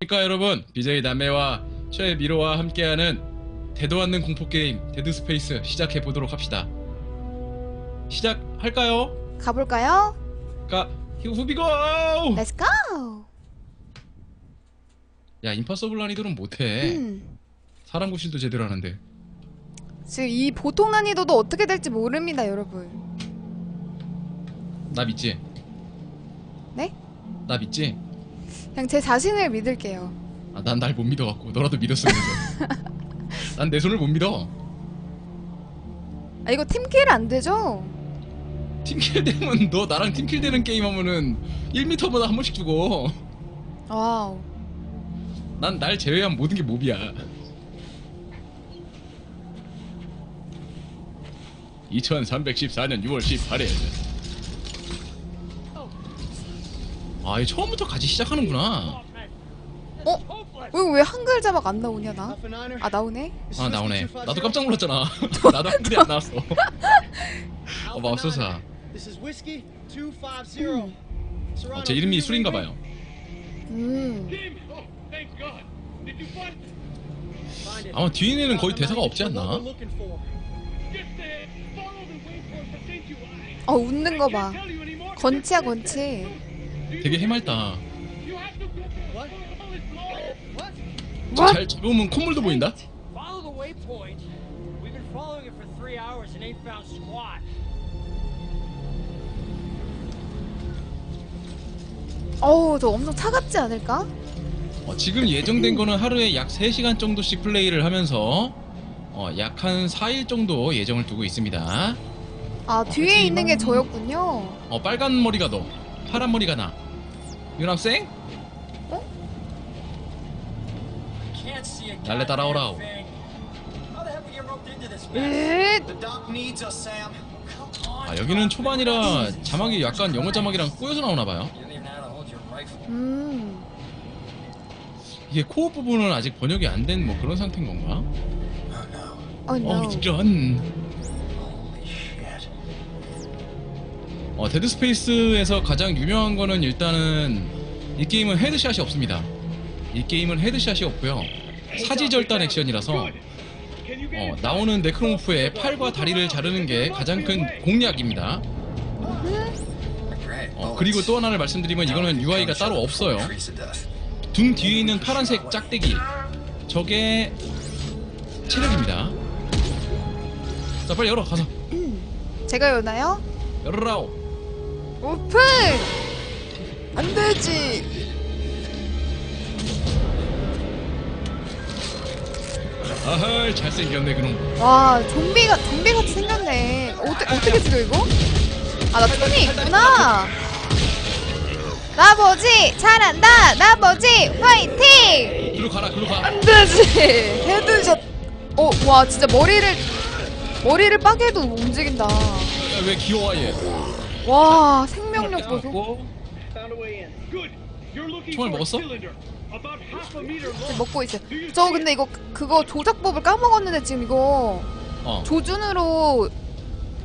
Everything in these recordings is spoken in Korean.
그러니까 여러분 BJ 남매와 최 미로와 함께하는 대도 않는 공포 게임 데드 스페이스 시작해 보도록 합시다. 시작할까요? 가볼까요? 가 후비고. Let's go. 야 임파서블 난이도는 못해. 음. 사람 구실도 제대로 하는데. 지금 이 보통 난이도도 어떻게 될지 모릅니다, 여러분. 나 믿지? 네? 나 믿지? 그냥 제 자신을 믿을게요. 아, 난 날 못 믿어갖고 너라도 믿었으면 해서. 난 내 손을 못 믿어. 아 이거 팀킬 안 되죠? 팀킬 되면 너 나랑 팀킬 되는 게임 하면은 1m보다 한 번씩 죽어. 와우. 난 날 제외한 모든 게 몹이야. 2314년 6월 18일. 아, 이 처음부터 같이 시작하는구나. 어? 이거 왜 한글 자막 안 나오냐 나? 아 나오네. 아, 나오네. 나도 깜짝 놀랐잖아. 나도 한글이 안 나왔어. 어, 맙소사. 음. 어, 제 이름이 술인가 봐요. 음. 아마 뒤에는 거의 대사가 없지 않나? 어 웃는 거 봐. 건치야 건치. 되게 해맑다. 뭐? 잘 잡으면 콧물도 보인다? Follow the waypoint. We've been following it for three hours and ain't found squat. 어우 저 엄청 차갑지 않을까? 어, 지금 예정된 거는 하루에 약 3시간 정도씩 플레이를 하면서 어, 약 한 4일 정도 예정을 두고 있습니다. 아 뒤에 있는 게 저였군요. 어, 빨간 머리가 너, 파란 머리가 나. 윤학생? 날래 on. 아, 여기는 초반이라 자막이 약간 영어 자막이랑 꼬여서 나오나 봐요. 음. 이게 코어 부분은 아직 번역이 안 된 뭐 그런 상태인 건가? 어 어, no. 이런. 어, 데드 스페이스에서 가장 유명한 거는 일단은 이 게임은 헤드샷이 없습니다. 이 게임은 헤드샷이 없고요. 사지절단 액션이라서 어, 나오는 네크로모프의 팔과 다리를 자르는 게 가장 큰 공략입니다. 어, 그리고 또 하나를 말씀드리면 이거는 UI가 따로 없어요. 등 뒤에 있는 파란색 짝대기 저게 체력입니다. 자 빨리 열어 가서 제가 여나요? 열어라오. 오픈! 안 되지. 아하 잘생겼네 그럼. 와 좀비가 좀비 같이 생겼네. 어떻게 어떻게 죽여 이거? 아나 톤이 있구나. 나머지 잘한다. 나머지 화이팅! 글로 가라 글로 가. 안 되지. 헤드샷. 어 와 진짜 머리를 머리를 빠개도 움직인다. 야, 왜 귀여워 얘? 와 생명력 보소. 고 총알 먹었어? 먹고 있어. 저 근데 이거 그거 조작법을 까먹었는데 지금 이거 어. 조준으로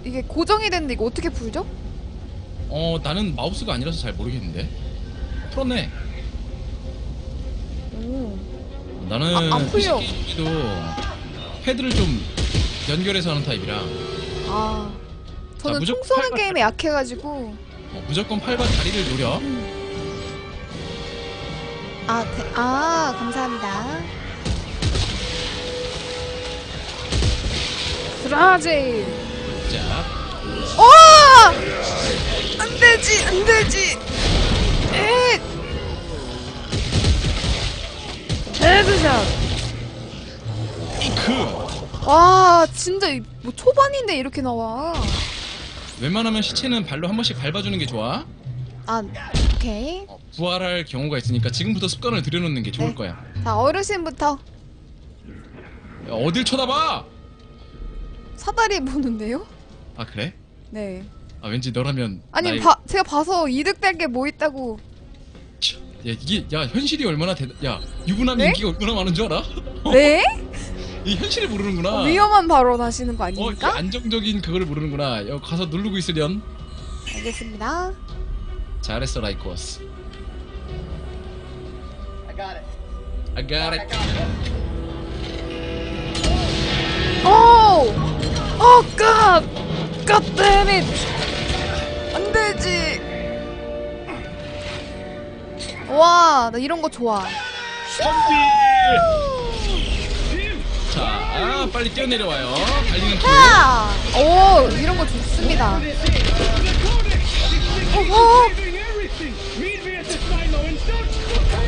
이게 고정이 됐는데 이거 어떻게 풀죠? 어 나는 마우스가 아니라서 잘 모르겠는데. 풀었네. 오. 나는 아, 안 풀려. PC도 패드를 좀 연결해서 하는 타입이라 아. 저는 무조건 총 쏘는 게임에 약해가지고. 어, 무조건 팔과 다리를 노려. 아, 대, 아 감사합니다. 드라지. 자, 어! 안 되지, 안 되지. 에. 헤드샷. 이크. 와, 진짜 이- 뭐 초반인데 이렇게 나와. 웬만하면 시체는 발로 한 번씩 밟아주는 게 좋아. 아, 오케이. 어, 부활할 경우가 있으니까 지금부터 습관을 들여놓는 게 좋을 네. 거야. 자, 어르신부터 야, 어딜 쳐다봐? 사다리 보는데요? 아 그래? 네. 아 왠지 너라면 아니, 나의- 봐, 제가 봐서 이득될 게 뭐 있다고. 치, 야 이게 야 현실이 얼마나 대, 야 유부남 네? 인기가 얼마나 많은 줄 알아? 네? 이 현실을 모르는구나. 어, 위험한 발언 하시는 거 어, 그 아닙니까? 안정적인 그거를 모르는구나. 야, 가서 누르고 있으련. 알겠습니다. 잘했어 라이코스. I got it. I got it. 오! 어, 갓! 갓 데밋! 안 되지! 와, 나 이런 거 좋아. 자, 아, 빨리 뛰어내려와요. 달리는 키. 야! 오, 이런 거 좋습니다.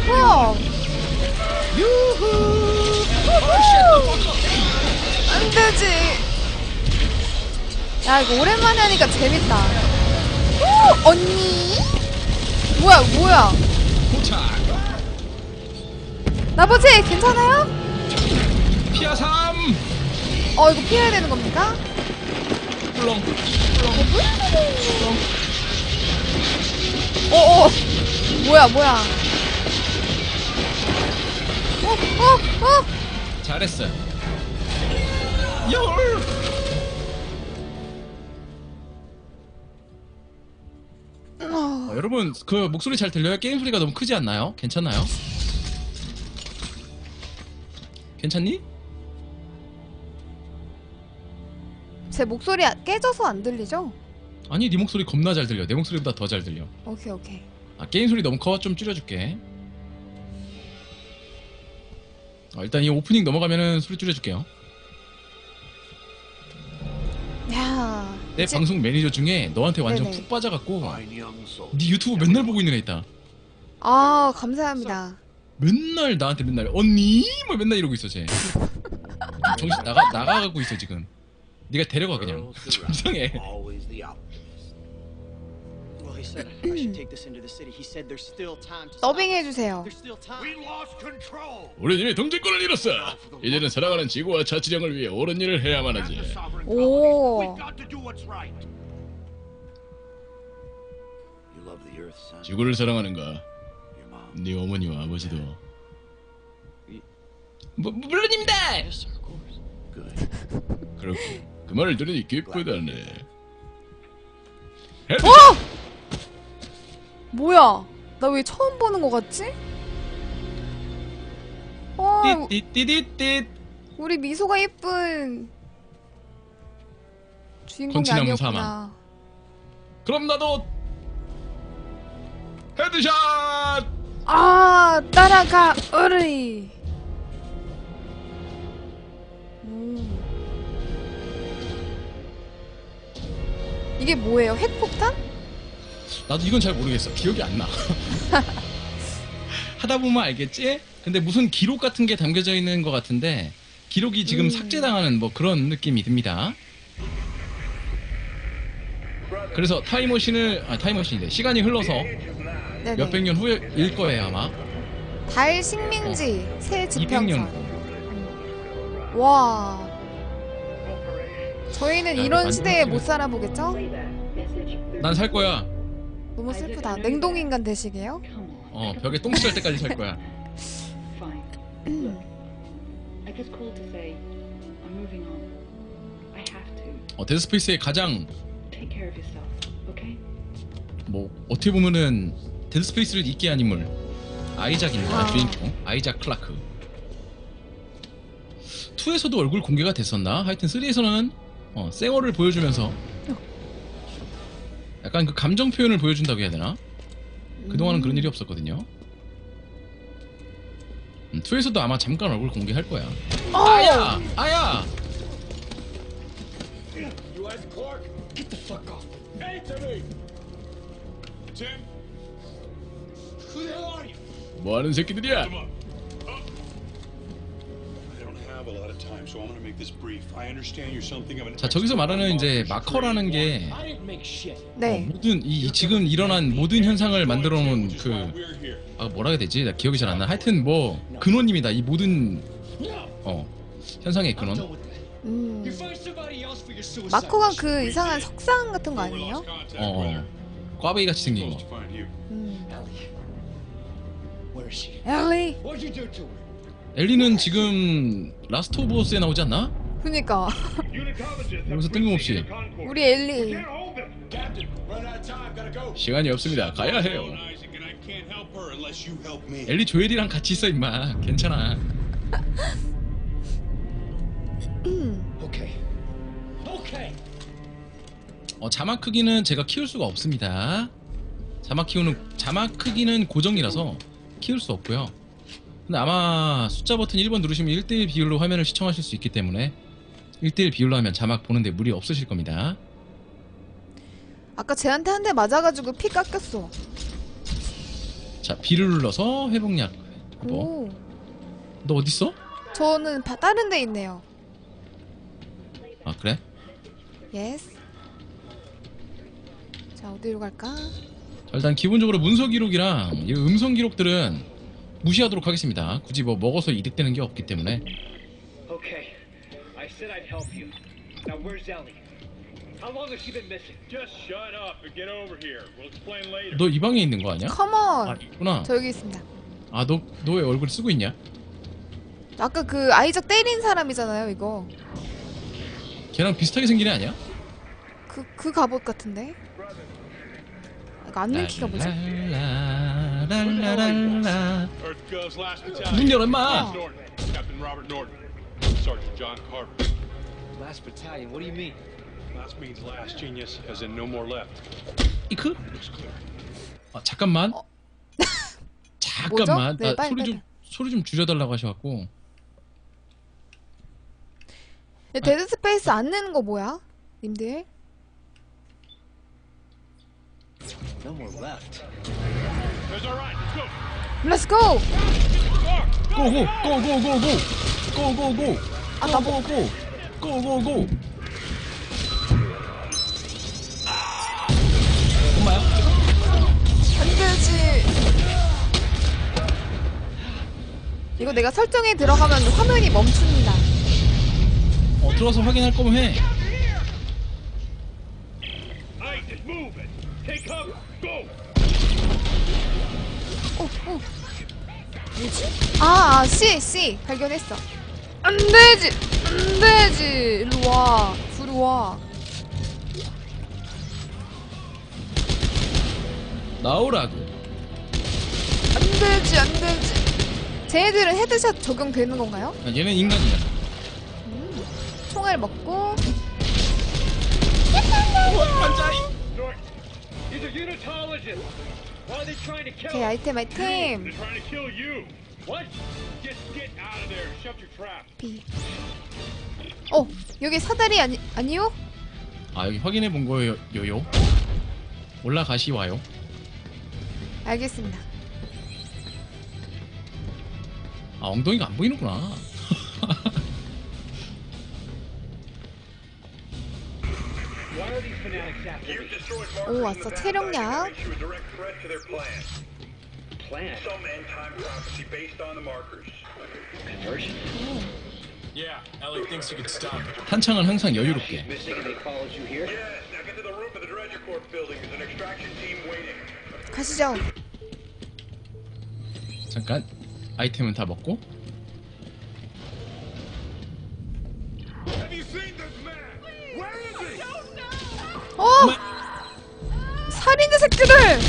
어, 어, 유후. 안 되지! 야, 이거 오랜만에 하니까 재밌다. 오, 언니? 뭐야, 뭐야? 도착. 나머지 괜찮아요? 피아 3. 어, 이거 피해야 되는 겁니까? 꿀렁. 어, 어. 뭐야, 뭐야. 어, 어, 어. 잘했어요. 열. 어. 어, 여러분 그 목소리 잘 들려요? 게임 소리가 너무 크지 않나요? 괜찮나요? 괜찮니? 제 목소리 아- 깨져서 안 들리죠? 아니 네 목소리 겁나 잘 들려. 내 목소리보다 더 잘 들려. 오케이, 오케이. 아 게임 소리 너무 커. 좀 줄여줄게. 어, 일단 이 오프닝 넘어가면은 소리 줄여줄게요. 야. 내 지- 방송 매니저 중에 너한테 완전 네네. 푹 빠져갖고 네 유튜브 맨날 보고 있는 애 있다. 아, 감사합니다. 맨날 나한테 맨날 언니 뭐 맨날 이러고 있어 쟤. 정신 나가 나가고 있어 지금. 네가 데려가 그냥. 좀 이상해. Always the optimist. Well, he said I should take this into the city. He said there's still time to. 더빙 stop. 해주세요. There's still time. lost control. 우리 이미 통제권을 잃었어. 이제는 살아가는 지구와 자치령을 위해 옳은 일을 해야만 하지. 오. got to do what's right. You love the earth, son. 지구를 사랑하는가? 네 어머니와 아버지도. 뭐, 물론입니다. Yes, sir, of course. Good. 그렇고 그 말을 들으니 기쁘다네. 어! 뭐야? 나 왜 처음 보는 거 같지? 어, 띠띠띠띠띠. 우리 미소가 예쁜 주인공이 건치나무 아니었구나. 그럼 나도 헤드샷. 아, 따라가, 으리. 이게 뭐예요? 핵폭탄? 나도 이건 잘 모르겠어. 기억이 안 나. 하다 보면 알겠지? 근데 무슨 기록 같은 게 담겨져 있는 것 같은데 기록이 지금 음. 삭제당하는 뭐 그런 느낌이 듭니다. 그래서 타임머신을 아 타임머신이래 시간이 흘러서 네네. 몇백 년 후일 거예요 아마 달 식민지 새 200년 지평선. 와. 저희는 야, 이런 시대에. 못 살아보겠죠? 난 살 거야 너무 슬프다. 냉동 인간 되시게요? 어 벽에 똥쌀 때까지 살 거야. 어 데드스페이스의 가장? 뭐 어떻게 보면은 데드스페이스를 잇게 한 인물 아이작입니다 아. 주인공 아이작 클라크 2에서도 얼굴 공개가 됐었나? 하여튼 3에서는 어, 쌩얼을 보여주면서 약간 그 감정 표현을 보여준다고 해야 되나? 그동안은 그런 일이 없었거든요 음, 2에서도 아마 잠깐 얼굴 공개할 거야 어! 아야! 아야! You? 뭐하는 새끼들이야? 자 저기서 말하는 이제 마커라는 게 I didn't make shit. 네. 모든 이, 이 지금 일어난 모든 현상을 만들어 놓은 그. 아 뭐라 해야 되지? 나 기억이 잘 안 나. 하여튼 뭐 근원입니다. 이 모든 어 현상의 근원. 음. 마코가 그 이상한 석상 같은 거 아니에요? 어. 어. 꽈배기 같이 생긴 거. 음. 엘리. 엘리는 지금 라스트 오브 어스에 나오지 않나? 그니까 여기서 뜬금없이 우리 엘리. 시간이 없습니다. 가야 해요. 엘리 조엘이랑 같이 있어 임마. 괜찮아. 어, 자막 크기는 제가 키울 수가 없습니다. 자막 키우는 자막 크기는 고정이라서 키울 수 없고요. 근데 아마 숫자 버튼 1번 누르시면 1대1 비율로 화면을 시청하실 수 있기 때문에 1대1 비율로 하면 자막 보는데 무리 없으실 겁니다. 아까 쟤한테 한 대 맞아가지고 피 깎였어. 자, B를 눌러서 회복약. 뭐? 오. 너 어디 있어? 저는 바, 다른 데 있네요. 아, 그래? 예스. 자 어디로 갈까? 자, 일단 기본적으로 문서 기록이랑 이 음성 기록들은 무시하도록 하겠습니다. 굳이 뭐 먹어서 이득되는 게 없기 때문에. Okay. I said I'd help you. Now where's Ellie? How long has she been missing? Just shut up and get over here. We'll explain later. 너 이 방에 있는 거 아니야? 컴온. 아, 있구나. 저 여기 있습니다. 아, 너너왜 얼굴 쓰고 있냐? 아까 그 아이작 때린 사람이잖아요 이거. 걔랑 비슷하게 생긴 애 아니야? 그 그 갑옷 같은데. 아, 이거 안 읽히가 뭐지? Battalion. 문 열어 임마. Captain Robert Norton. Sergeant John Carver. Last battalion. What do you mean? Last means last, genius, as in no more left. 이크? 아, 잠깐만. 어. 잠깐만. 네, 나 빨리, 소리 빨리. 좀 소리 좀 줄여달라고 하셔갖고. 근데 데드 스페이스 안 내는 거 뭐야? 님들? No more left. There's our right. Let's go. 렛츠 고! 고고 고고고고 고고고 아, 나 뭐- 고고고 고고고. 엄마야? 안 되지. 이거 내가 설정에 들어가면 화면이 멈춥니다. 어 들어가서 확인할 거면 해. Take cover. 오, 오. 뭐지? 아, 아, C, C. 발견했어. 안 되지! 안 되지! 일로 와. 들어와. 나오라고. 안 되지, 안 되지. 쟤네들은 헤드샷 적용되는 건가요? 아, 얘는 인간이야. 총알 먹고. Are unitologists. Us? 아이템, They're 아이템. trying to kill you. What? Just get out of there. Shut your trap. B. 어, 여기 사다리 아니, 아니요? 아 여기 확인해 본 거예요. 요요. 올라가시 와요. 알겠습니다. 아 엉덩이가 안 보이는구나. Can stop it. 한창은 항상 여유롭게. 가시죠. 잠깐 아이템은 다 먹고. 새끼들!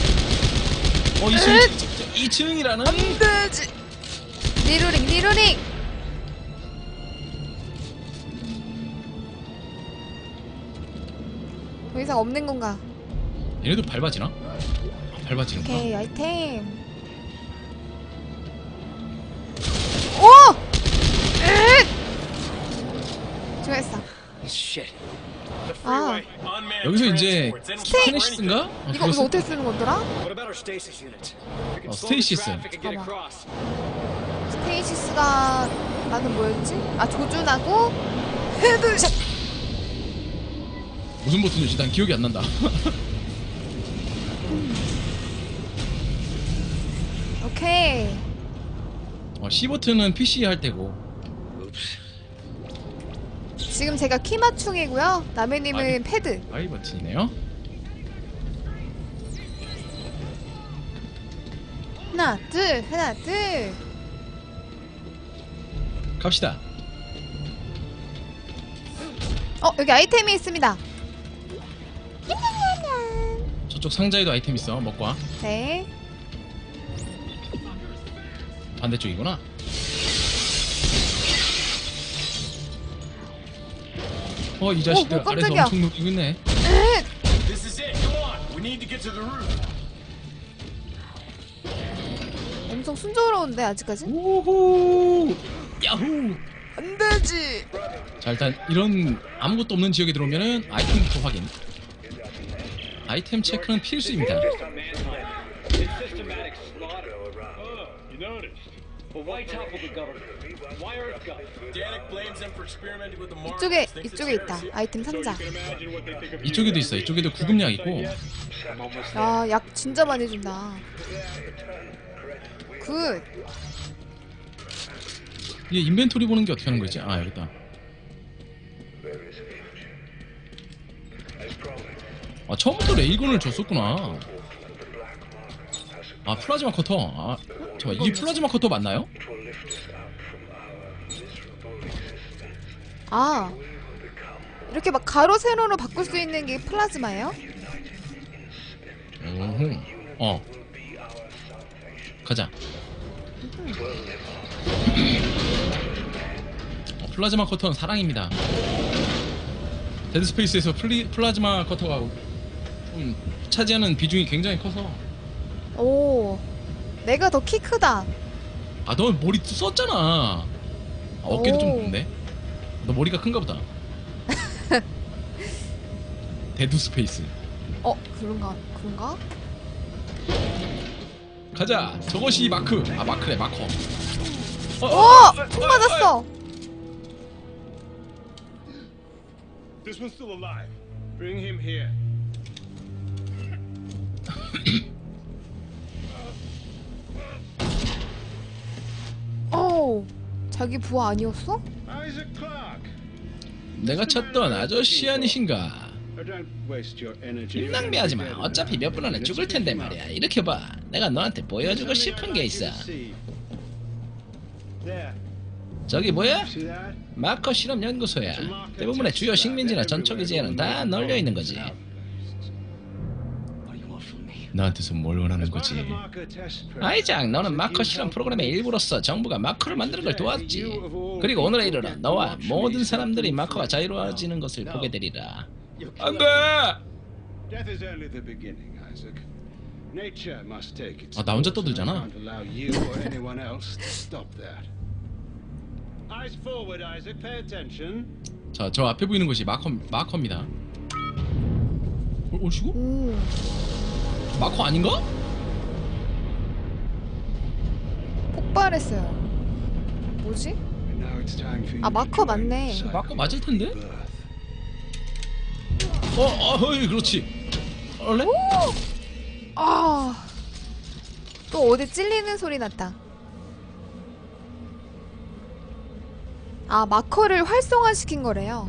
어 2층 2층이라는. 안 되지! 리루링, 리루링! 더 이상 없는 건가? 얘네도 밟아지나? 아, 밟아지는구나. 오케이, 아이템. 오! 에! Shit. 아, 여기서 이제 transports. They don't 스테이- 스테네시스인가? 어, 이거, 그거 이거 쓰- 어떻게 쓰는 can 어, 스테이시스. 봐봐. 스테이시스가 나는 뭐였지? 아, 조준하고 헤드샷! 무슨 버튼이지? 난 기억이 안 난다. 오케이. 어, C 버튼은 PC 할 때고. 지금 제가 키 맞춤이고요. 남해님은. 패드. I 버튼이네요. 하나, 둘, 하나, 둘. 갑시다. 어, 여기 아이템이 있습니다. 저쪽 상자에도 아이템 있어. 먹고 와. 네. 반대쪽이구나. 어, 이 자식들 오, 오, 아래서 깜짝이야. 엄청 놀리고 있네. This is it. Come on. We need to get to the roof. 엄청 순조로운데 아직까지? 오호! 야호! 안 되지. 자, 일단 이런 아무것도 없는 지역에 들어오면은 아이템부터 확인. 아이템 체크는 필수입니다. Manslaughter. It's systematic slaughter. Oh, you noticed? But why topple the government? 이쪽에 이쪽에 있다. 아이템 상자. 이쪽에도 있어. 이쪽에도 구급약 있고. 아, 약 진짜 많이 준다. 굿. 이게 인벤토리 보는 게 어떻게 하는 거지? 아, 여기다. 아, 처음부터 레일건을 줬었구나. 아, 플라즈마 커터. 아, 잠깐 이게 플라즈마 커터 맞나요? 아. 이렇게 막 가로 세로로 바꿀 수 있는 게 플라즈마예요? 오호. 어. 가자. 어, 플라즈마 커터는 사랑입니다. 데드스페이스에서 플리, 플라즈마 커터가 좀 차지하는 비중이 굉장히 커서 오. 내가 더 키 크다. 아, 너 머리 썼잖아. 아, 어깨도 좀 오. 큰데? 너 머리가 큰가 보다. 데드 스페이스. 어, 그런가? 그런가? 가자. 저것이 마크. 아, 마크래, 마커. 어! 총 맞았어. This one's still alive. Bring him here. 오. 자기 부하 아니었어? 내가 찾던 아저씨 아니신가? 낭비하지 마. 어차피 몇 분 안에 죽을 텐데 말이야. 이렇게 봐. 내가 너한테 보여주고 싶은 게 있어. 저기 뭐야? 마커 실험 연구소야. 대부분의 주요 식민지나 전초기지에는 다 널려 있는 거지. 나한테서 뭘 원하는 거지? 아이작, 너는 마커 실험 프로그램의 일부로서 정부가 마커를 만드는 걸 도왔지. 그리고 오늘에 이르러 너와 모든 사람들이 마커가 자유로워지는 것을 보게 되리라. 안 돼! 아, 나 혼자 떠들잖아. 자, 저 앞에 보이는 것이 마커, 마커입니다. 어, 오시고? 오. 마커 아닌가? 폭발했어요. 뭐지? 아, 마커 맞네. 마커 맞을 텐데? 어, 어, 어이, 그렇지. 원래? 아. 또 어디 찔리는 소리 났다. 아, 마커를 활성화시킨 거래요.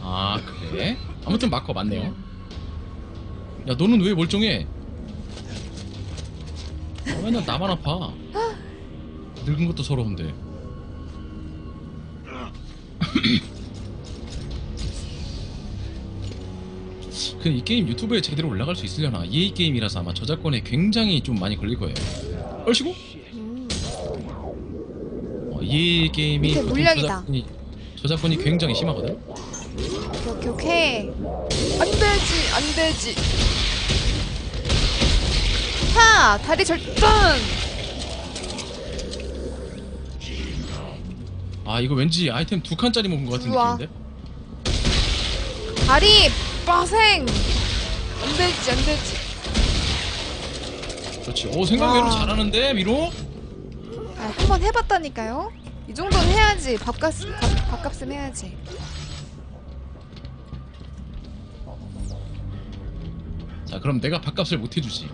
아, 그래? 아무튼 마커 맞네요. 야, 너는 왜 멀쩡해? 아, 맨날 나만 아파. 늙은 것도 서러운데. 그이 게임 유튜브에 제대로 올라갈 수 있으려나? EA 게임이라서 아마 저작권에 굉장히 좀 많이 걸릴 거예요. 얼씨구? 음. 어, EA 게임이 보통. 저작권이, 저작권이 굉장히 심하거든. 오케이, 오케이, 오케이. 안 되지, 안 되지. 하! 다리 절단! 아 이거 왠지 아이템 두 칸짜리 먹은 것 같은 우와. 느낌인데? 다리 빠생! 안 되지, 안 되지. 그렇지. 오 생각외로 와. 잘하는데 미로? 아, 한번 해봤다니까요? 이 정도는 해야지. 밥값, 밥, 밥값은 해야지. 자 그럼 내가 밥값을 못 해주지.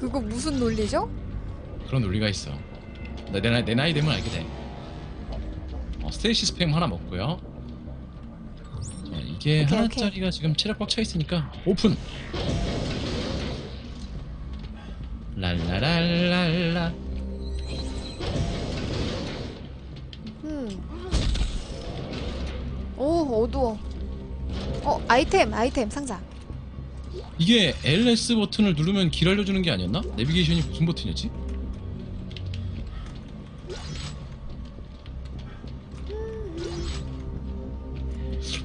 그거 무슨 논리죠? 그런 논리가 있어. 나, 내, 나이, 내 나이 되면 알게 돼. 어, 스테이시 스팸 하나 먹고요. 자, 이게 오케이, 하나짜리가 지금 체력 꽉 차 있으니까 오픈. 랄라랄랄라. 음. 오, 어두워. 어, 아이템, 아이템, 상자. 이게 LS 버튼을 누르면 길 알려주는 게 아니었나? 내비게이션이 무슨 버튼이었지?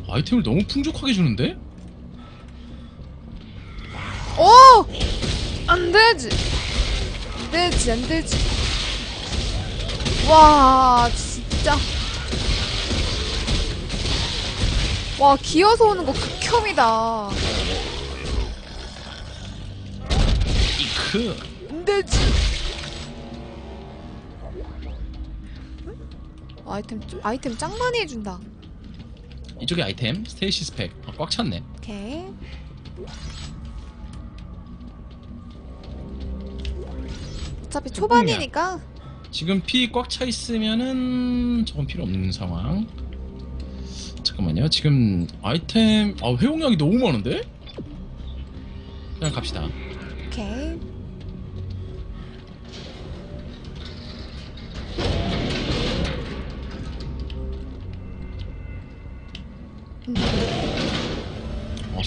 아이템을 너무 풍족하게 주는데? 오! 안 되지! 안 되지, 안 되지. 와, 진짜. 와, 기어서 오는 거 극혐이다. 크안 되지. 아이템 좀- 아이템 짱 많이 해준다. 이쪽에 아이템 스테이시 스펙 아, 꽉 찼네 오케이. 어차피 초반이니까 지금 피 꽉 차 있으면은 저건 필요 없는 상황 잠깐만요 지금 아이템 아 회용량이 너무 많은데? 그냥 갑시다 오케이.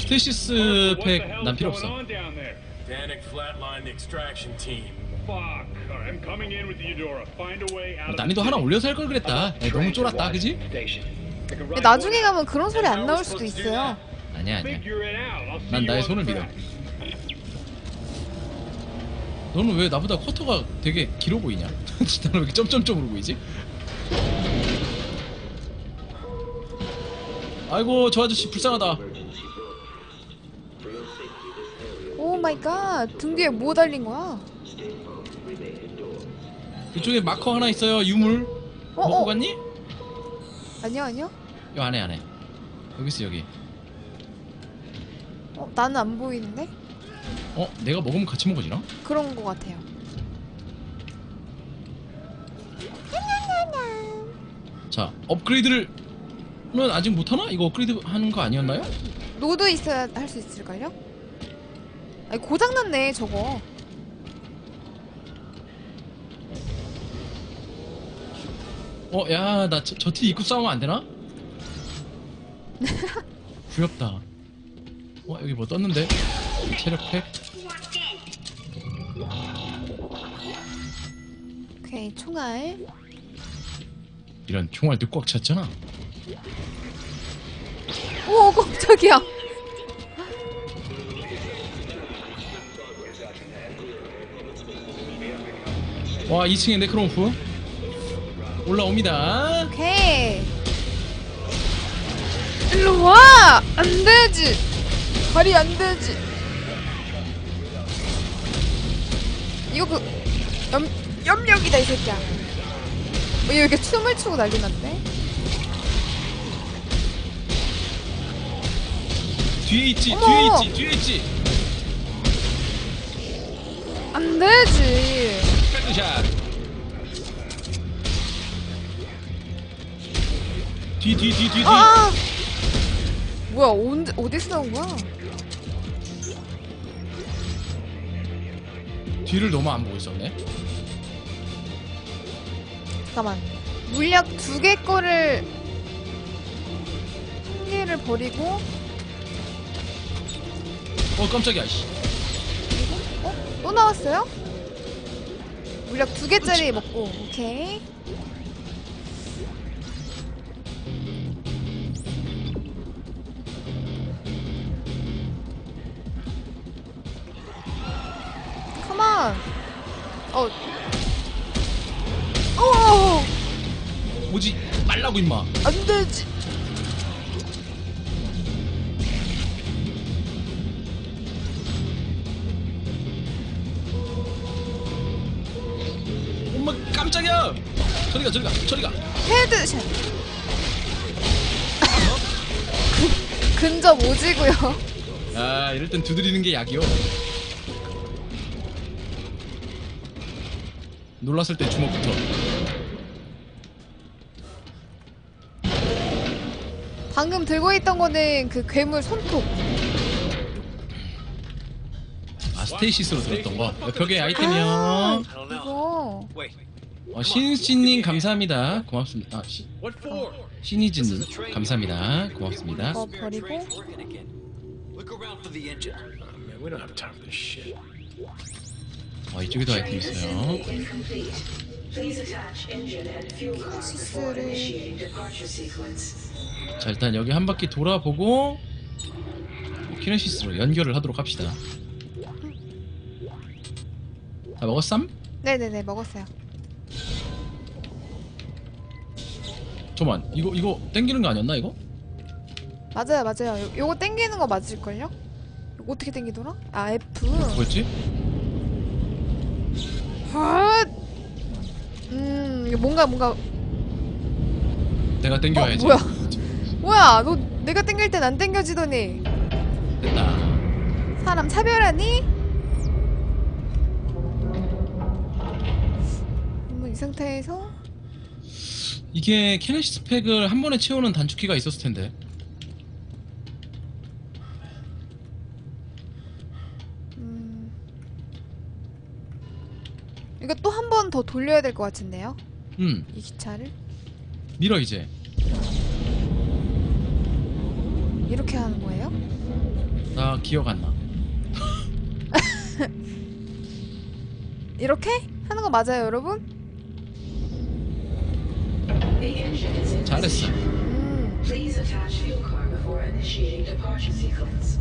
스테이시스 팩 난 필요 없어 on down there? Danik flatlined the extraction team. Fuck. Alright, I'm coming in with the Eudora. Find a way out of 난이도 하나. 올려서 할 걸 그랬다 야, 너무 쫄았다 그지? 나중에 가면 그런 소리 안 나올 수도 있어요. 아니야 아니야 Figure it out. I'll see 난 나의 손을 믿어. 너는 왜 나보다 쿼터가 되게 길어 보이냐? 진짜 왜 이렇게 점점점으로 보이지? 아이고 저 아저씨 불쌍하다 오 마이 갓. 등 뒤에 뭐 달린 거야? 이쪽에 마커 하나 있어요 유물 어, 먹고 어. 갔니? 아니요, 아니요. 요 안에 안에 여기 있어 여기 어, 나는 안 보이는데? 어? 내가 먹으면 같이 먹어지나? 그런 거 같아요. 자 업그레이드를 는 아직 못하나? 이거 업그레이드 하는 거 아니었나요? 노드 있어야 할 수 있을걸요? 아니 고장났네 저거. 어, 야, 나저티 입고 싸우면 안 되나? 귀엽다. 어, 여기 뭐 떴는데? 체력 팩? 오케이 총알. 이런 총알 도 꽉 찼잖아. 오 깜짝이야. 와, 2층에 네크로모프 올라옵니다. 오케이. 일로 와! 안 되지. 발이 안 되지. 이거 그 염, 염력이다 이 새끼야. 왜 이렇게 춤을 추고 난리 났대? 뒤에 있지, 어머! 뒤에 있지, 뒤에 있지. 안 되지. 백샷. 뒤, 뒤, 뒤, 뒤, 뒤. 아! 뭐야 언제 어디서 나온 거야? 뒤를 너무 안 보고 있었네. 잠깐만. 물약 두 개 거를 한 개를 버리고 어, 깜짝이야. 씨. 어? 또 나왔어요? 물약 두 개짜리 먹고 오케이. 컴온. 어. 어. 오지 말라고 임마. 안 되지. 저리가, 저리가, 저리가. 헤드샷. 근접 오지고요. 아, 이럴 땐 두드리는 게 약이요. 놀랐을 때 주먹부터. 방금 들고 있던 거는 그 괴물 손톱. 아, 스테이시스로 들었던 거. 어, 벽에 아이템이요. 아, 이거. 어, 신씨님 감사합니다. 고맙습니다. 아, 시? 신이즈님 감사합니다. 고맙습니다. 이거 버리고. Shit. 어, 이쪽에도 아이템 있어요. 자 일단 여기 한 바퀴 돌아보고 키네시스로 연결을 하도록 합시다 다 먹었삼? 네네네 먹었어요. 잠만 이거 이거 땡기는 거 아니었나 이거? 맞아요 맞아요. 요, 요거 땡기는 거 맞을걸요? 요거 어떻게 땡기더라? 아 F. 뭐였지? 헛! 음 이거 뭔가 뭔가 내가 어 땡겨야지 뭐야? 뭐야 너 내가 땡길 땐 안 땡겨지더니 됐다 사람 차별하니? 음, 이 상태에서 이게 키네시스 팩을 한 번에 채우는 단축키가 있었을 텐데. 음, 이거 또 한 번 더 돌려야 될 것 같은데요? 음. 이 기차를? 밀어 이제. 이렇게 하는 거예요? 나 기억 안나. 이렇게? 하는 거 맞아요, 여러분? 잘했어 음, Please attach fuel car before initiating departure sequence.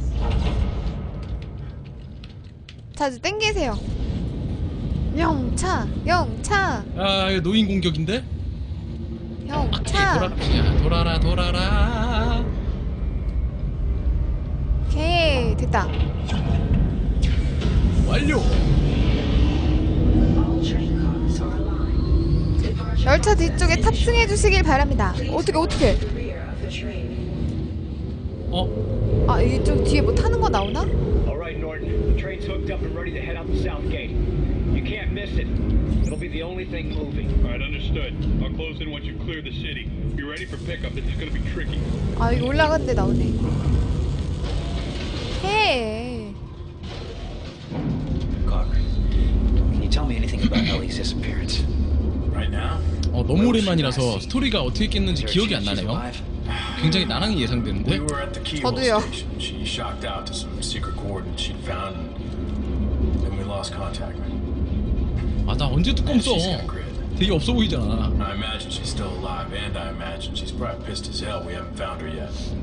자 이제 땡기세요. 영차, 영차, 아 이거 노인 공격인데? 영차. 돌아갑시다 돌아라 돌아라 오케이 됐다. 완료 1차 뒤쪽에 탑승해 주시길 바랍니다. 어떻게 어떻게? 어? 아 이쪽 뒤에 뭐 타는 거 나오나? Alright, Norton. The train's hooked up and ready to head out the south gate. You can't miss it. It'll be the only thing moving. Alright, understood. I'll close in once you clear the city. Be ready for pickup. This is gonna be tricky. 아 여기 올라가는데 나오네. 해. Cocker, can you tell me anything about Ellie's disappearance? Right now? 어 너무 오랜만이라서 스토리가 어떻게 깼는지 기억이 안 나네요? 굉장히 나랑이 예상되는데 저도요. 아 나 언제 뚜껑 써. 되게 없어 보이잖아.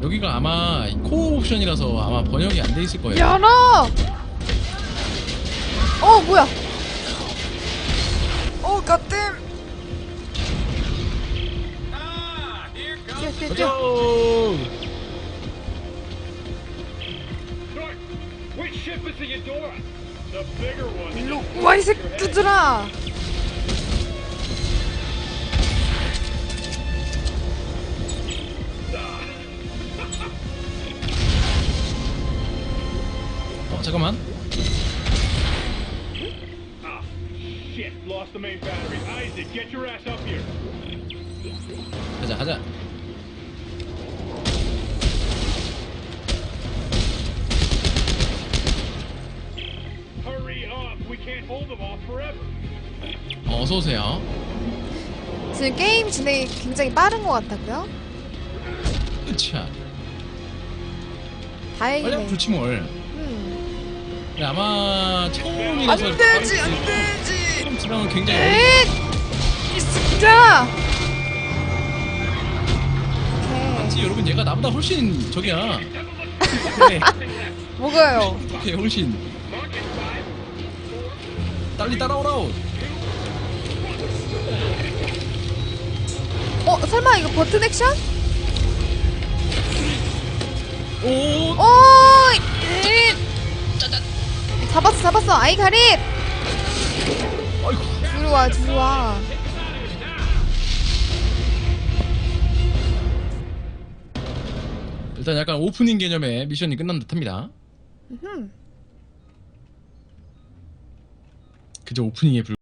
여기가 아마 코어 옵션이라서 아마 번역이 안 돼 있을 거예요 열어. 어 뭐야? 어 갓댐. 뛰어 뛰어 뛰어. 가자 Norton, which ship is the Eudora? The bigger one. 일로 와이 새끼들아. 어 잠깐만 Ah, shit. Lost the main battery. Isaac, get your ass up here. 가자 가자 어, 어서 오세요 지금 게임 진행이 굉장히 빠른 것 같다고요? 으차 다행이네. 빨리 좋지 뭘 음. 근데 아마 처음이라서 안 되지 안 되지. 들어가면 굉장히 어려- 에잇! 이 새끼야! 오케이. 그치, 여러분 얘가 나보다 훨씬 저기야 그래 뭐가요? 오케이 훨씬 빨리 따라오라오 어 설마 이거 버튼 액션? 오 오! 잇! 잡았어 잡았어 아이 가릿! 아이고 들어와 들어와 일단 약간 오프닝 개념의 미션이 끝난 듯합니다 음. 그저 오프닝에 불